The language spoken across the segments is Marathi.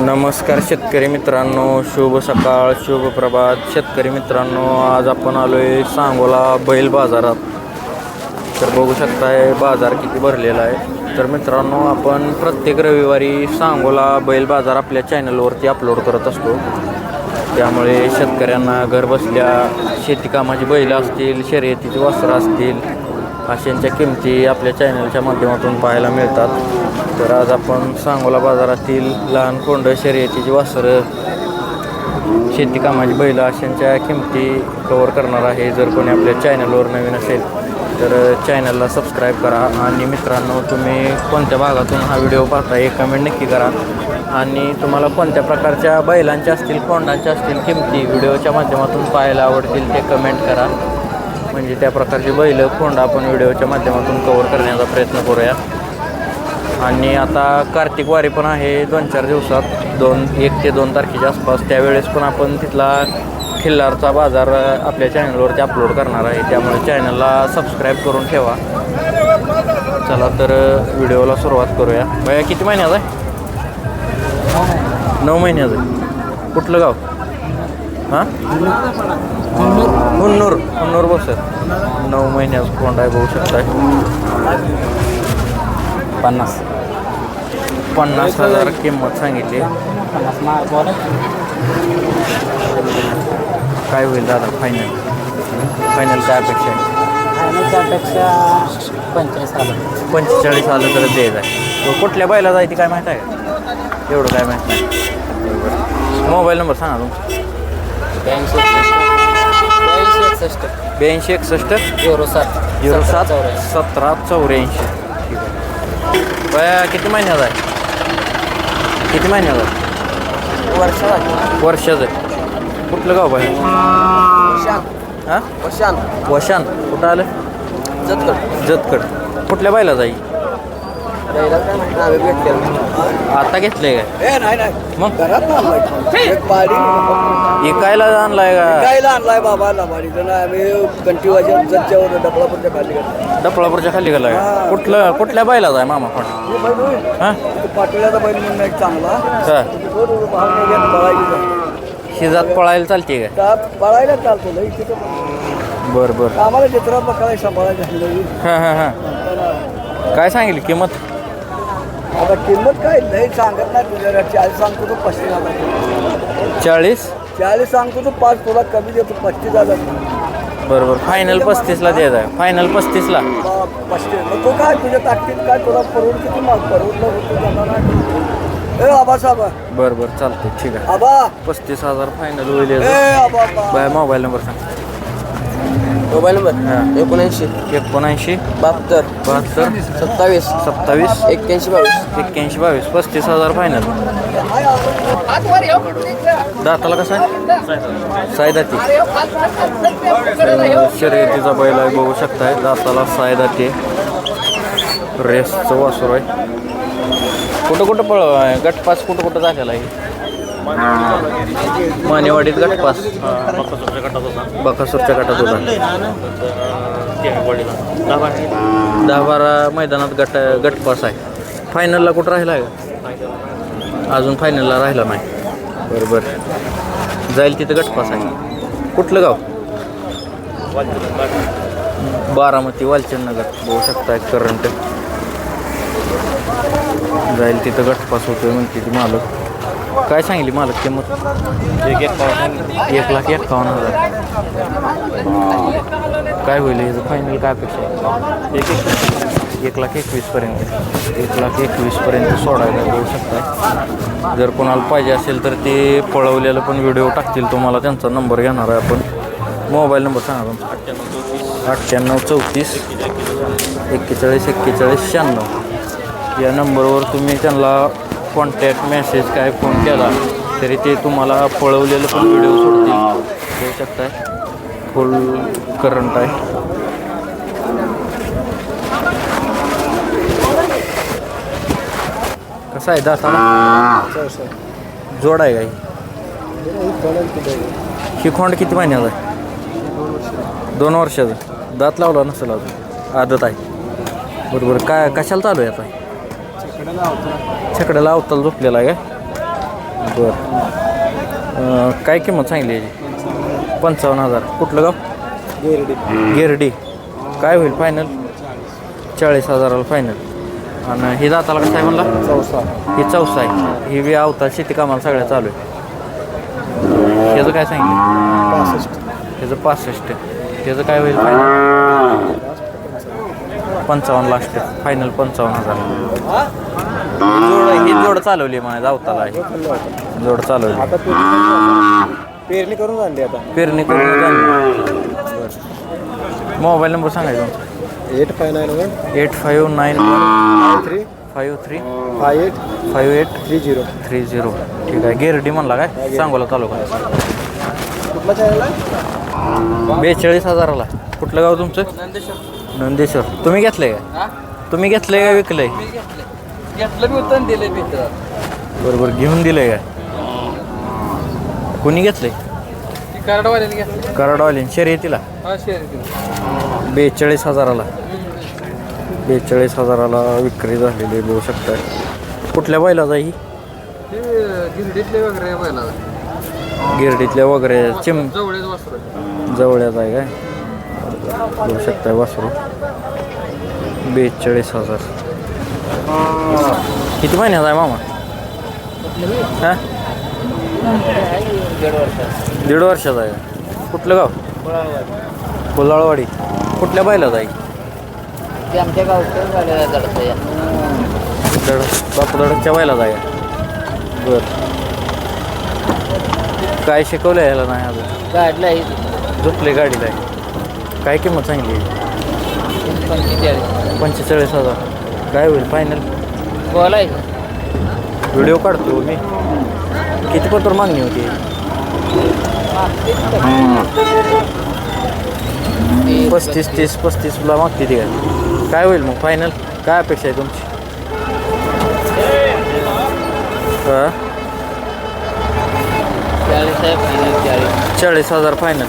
नमस्कार शेतकरी मित्रांनो शुभ सकाळ शुभ प्रभात. शेतकरी मित्रांनो आज आपण आलोय सांगोला बैल बाजारात. तर बघू शकताय बाजार किती भरलेला आहे. तर मित्रांनो आपण प्रत्येक रविवारी सांगोला बैल बाजार आपल्या चॅनलवरती अपलोड करत असतो. त्यामुळे शेतकऱ्यांना घर बसल्या बैल बैलं असतील शर्यतीची वस्त्र असतील अशांच्या किमती आपल्या चॅनलच्या माध्यमातून पाहायला मिळतात. तर आज आपण सांगोला बाजारातील लहान कोंड शर्यतीची वासरं शेती कामाची बैलं अशांच्या किमती कवर करणार आहे. जर कोणी आपल्या चॅनलवर नवीन असेल तर चॅनलला सबस्क्राईब करा. आणि मित्रांनो तुम्ही कोणत्या भागातून हा व्हिडिओ पाहता हे कमेंट नक्की करा. आणि तुम्हाला कोणत्या प्रकारच्या बैलांच्या असतील कोंडांच्या असतील किमती व्हिडिओच्या माध्यमातून पाहायला आवडतील ते कमेंट करा. म्हणजे त्या प्रकारची बैलं कोंड आपण व्हिडिओच्या माध्यमातून कवर करण्याचा प्रयत्न करूया. आणि आता कार्तिक वारी पण आहे दोन चार दिवसात दोन एक ते दोन तारखेच्या आसपास. त्यावेळेस पण आपण तिथला खिल्लारचा बाजार आपल्या चॅनलवरती अपलोड करणार आहे. त्यामुळे चॅनलला सबस्क्राईब करून ठेवा. चला तर व्हिडिओला सुरुवात करूया. बया किती महिन्याचा आहे? नऊ महिन्याचं आहे. कुठलं गाव? हां? हुन्नूर. हुन्नूर बस नऊ महिन्याचं कोंड आहे बघू शकताय. पन्नास. पन्नास हजार किंमत सांगितली. काय होईल दादा फायनल फायनल काय अपेक्षा आहे? पंचेचाळीस आलं पंचेचाळीस आलं तर द्यायचं आहे कुठल्या बायला जायची काय माहीत आहे एवढं काय माहीत नाही. मोबाईल नंबर सांगा तुमचा. ब्याऐंशी एकसष्ट. ब्याऐंशी एकसष्ट झिरो सात. झिरो सात सतरा चौऱ्याऐंशी. ठीक आहे किती महिन्याचा आहे? किती महिन्याचा आहे? वर्ष झाली वर्षाचं आहे. कुठलं गाव शान हां? शान वशान. कुठं आलं? जतकड जतकड कुठल्या बायला जाई पहिला काय माहिती आम्ही भेटले आता घेतलंय काय? ए नाही नाही. मग? इकायला आणलाय का? आणलाय बाबा डबलापूरच्या खाली गेलो डपळापूरच्या खाली गेलाय. कुठलं कुठल्या बायला जाय मामा पण? हां पाटीलाचा बैल म्हणून एक चांगला. शिजात पळायला चालते का? बळायला चालतो. बरं बरं. आम्हाला चित्रा बघायला सांभाळायचं आहे. हां हां. हां. काय सांगितली? किंमत? आता किंमत काय? नाही सांगत नाही तुझ्या चाळीस सांगतो तो पस्तीस हजार. चाळीस? चाळीस सांगतो तो पाच तुला कमी देतो पस्तीस हजार. बरं बरं फायनल पस्तीसला द्यायचा आहे. फायनल पस्तीसला? पस्तीस. तो काय? तुझ्या ताकदीत काय? तुला परवड किती माग? परवडलं होतं जाणार नाही ए बरं बरं चालतंय. ठीक आहे. आबा. पस्तीस हजार फायनल होईल. बाय मोबाईल नंबर सांग. मोबाईल. नंबर? एकोणऐंशी. एकोणऐंशी. बहात्तर. बहात्तर. सत्तावीस. सत्तावीस. एक्क्याऐंशी बावीस. एक्क्याऐंशी बावीस. पस्तीस हजार फायनल दाताला कसं आहे? सायदाती. शर्यतीचा बैल आहे बघू शकताय. दाताला सायदाती. रेसचं वासर आहे. कुठं कुठं पळ गटपास कुठं कुठं झालेला आहे? मानेवाडीत गटपास बकासूरच्या गटात होता. दहा बारा मैदानात गट गटपास आहे. फायनलला कुठं राहिला आहे? का अजून फायनलला राहिला नाही. बरं बरं जाईल तिथं गटपास आहे. कुठलं गाव? बारामती वालचंद नगर बघू शकता एक करंट जाईल तिथं गटपास होतोय म्हणते ती मालक. काय सांगितली मालक किंमत? एक एक लाख एक्कावन्न हजार. काय होईल याचं फायनल काय अपेक्षा आहे? एक एक. एक लाख एकवीसपर्यंत एक लाख एकवीसपर्यंत सोडायला देऊ शकता जर कोणाला पाहिजे असेल तर ते पळवलेलं पण व्हिडिओ टाकतील. तुम्हाला त्यांचा नंबर घेणार आहे आपण. मोबाईल नंबर सांगा तुमचा. अठ्ठ्याण्णव चौतीस. एक्केचाळीस एक्केचाळीस शहाण्णव. या नंबरवर तुम्ही त्यांना कॉन्टॅक्ट मेसेज काय फोन केला तरी ते तुम्हाला पळवलेलं पण व्हिडिओ सोडतील. बघू शकताय. फुल करंट आहे. कसं आहे दाताला? जोड आहे काही ही खोंड किती महिन्याचा आहे? दोन वर्षाचं. दात लावला नसेल अजून. आदत आहे. बरोबर. काय कशाला चालू आहे आता? छकड्याला अवताल झोपलेला आहे काय? बरं. काय किंमत सांगली याची? पंचावन्न हजार. कुठलं गाव? गिरडी. काय होईल फायनल चाळीस हजाराला फायनल आणि हे जाताला कसं आहे म्हणला? चौसा ही चौसा आहे. ही बी अवतार शेती कामाला सगळ्या चालू आहे. ह्याचं काय सांगितलं? पासष्ट ह्याचं पासष्ट. त्याचं काय होईल फायनल पंचावन्न लास्ट फायनल पंचावन्न हजार. जोड ही जोड चालवली म्हणायचं अवताला ही जोड चालवली. आता पेरणी पेरणी करून आणली आता. पेरणी करून झाली. मोबाईल नंबर सांगायचा तुमचा eight five nine one. Eight five nine one. Three. Five three. Five eight. Five eight. Three zero. Three zero. ठीक आहे. गिरडी म्हणला काय? सांगोला तालुका. कुठला चॅनल आहे? बेचाळीस हजाराला. कुठलं गाव तुमचं? नंदेश्वर. तुम्ही घेतलंय का? तुम्ही घेतलंय का विकलंय? घेतलं मी दिले मित्र. बरोबर घेऊन दिलंय का? कुणी घेतलंय? कराडवाल्याने घेतलं कराडवाली शर्यतीला? हा बेचाळीस हजाराला. बेचाळीस हजाराला विक्री झालेली बघू शकताय. कुठल्या बैलाचा ही? ते गिरडीतले वगैरे पहिला गिरडीतल्या वगैरे चिम जवळच आहे काय? बघू शकताय वासरू. बेचाळीस हजार. किती महिन्याचा आहे मामा? हा? दीड वर्षाचा आहे. कुठलं गाव? कोलाळवाडी. कुठल्या बैलाचा आहे ते आमच्या गावचं गाड्या जडतं या दड बापूदडच्या बैलाचा आहे बर. काय शिकवलं ह्याला नाही अजून? गाडीला आहे. झोपले गाडीला आहे. काय किंमत सांगली पंचेचाळीस. पंचेचाळीस हजार. काय होईल? फायनल बोलायचं. व्हिडिओ काढतो मी. किती पत्र मागणी होती. पस्तीस तीस पस्तीसला मागते ती काय काय होईल मग? फायनल काय अपेक्षा आहे तुमची? हा? चाळीस चाळीस. चाळीस हजार फायनल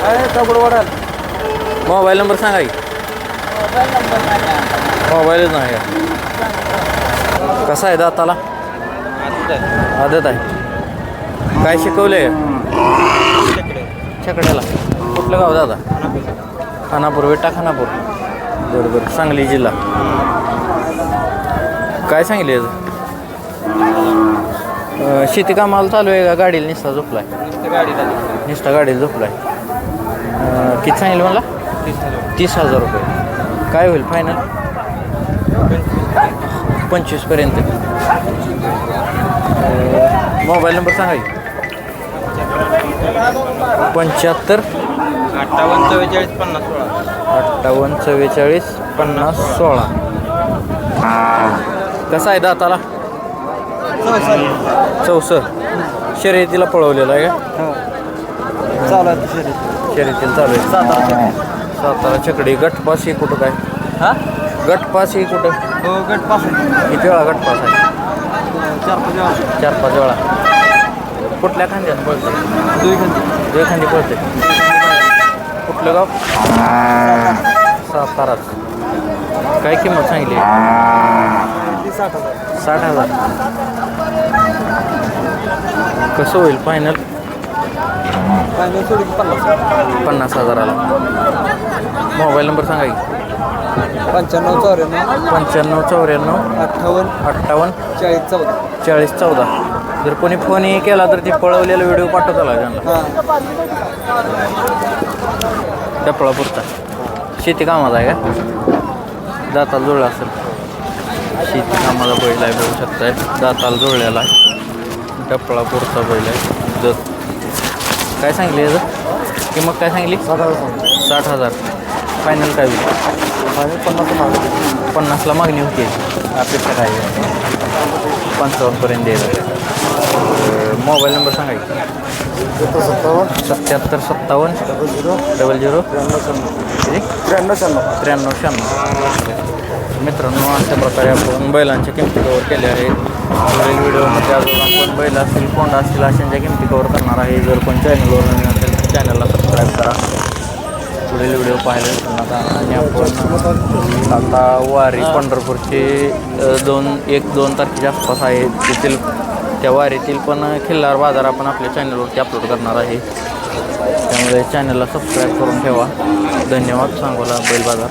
काय कपड वाढाल? मोबाईल नंबर सांगा की. मोबाईलच नाही का? कसा आहे दाताला? आदत आहे. काय शिकवले छकड्याला. कुठलं गाव दादा? खानापूर विटा खानापूर. बरं बरं. सांगली जिल्हा. काय सांगले शेती कामाला चालू आहे का? गाडीला निस्ता झोपलाय. निस्ता गाडीला झोपलाय. किती सांगितलं मला तीस हजार. रुपये. काय होईल फायनल पंचवीसपर्यंत. मोबाईल नंबर सांगा की. पंच्याहत्तर. अठ्ठावन्न चव्वेचाळीस पन्नास सोळा. अठ्ठावन्न चव्वेचाळीस पन्नास सोळा. कसा आहे दाताला? चौसष्ट. शर्यतीला पळवलेला आहे का? चालू आहे शर्यतीला चालू आहे. सातारा. सातारा छकडी. गटपास ही कुठं काय? हा? गटपास ही कुठं? हो गट पास किती वेळा गटपास आहे? चार पाच वेळा. चार पाच वेळा. कुठल्या खांद्यात पळते दुई घंटे दुई खांदी पळते कुठलं गाव? साताराच काय किंमत सांगली साठ हजार. साठ हजार कसं होईल फायनल फायनल पन्नास हजाराला. मोबाईल नंबर सांगा की. पंच्याण्णव चौऱ्याण्णव. पंच्याण्णव चौऱ्याण्णव. अठ्ठावन्न. अठ्ठावन्न. चाळीस चौदा. चाळीस चौदा. जर कोणी फोनही केला तर ते पळवलेला व्हिडिओ पाठवता आला त्यांना. हां. डपळापुरता. शेती कामाचा आहे का? दाताला जुळला असेल. शेती कामाचा बैल आहे बघू शकताय. दाताला जुळलेला आहे. डपळापुरता बैल आहे. जत काय सांगली याचं? किंमत काय सांगली? साठ हजार. साठ हजार. फायनल काय होईल? फायनल पन्नास मागं पन्नासला मागणी होती. अपेक्षा काय? पंचावन्नपर्यंत द्यायला मोबाईल नंबर सांगा सत्तावन्न. सत्याहत्तर सत्तावन्न. डबल झिरो डबल झिरो त्र्याण्णव शहाण्णव त्र्याण्णव शहाण्णव त्र्याण्णव शहाण्णव मित्रांनो अशा प्रकारे आपण बैलांच्या किमती कवर केल्या आहेत. पुढील व्हिडिओमध्ये अजून आपण बैल असतील कोंडा असतील अशांच्या किमती कवर करणार आहे. जर कोण चॅनलवर नवीन असेल तर चॅनलला सबस्क्राईब पाहिलं पुढील पाहायला आणि आपण आता वारी पंढरपूरचे दोन एक दोन तारखेच्या आसपास आहे. तेथील त्या वारीतील पण खिल्लार बाजार आपण आपल्या चॅनलवरती अपलोड करणार आहे. त्यामुळे चॅनलला सबस्क्राईब करून ठेवा. धन्यवाद सांगोला बैल बाजार.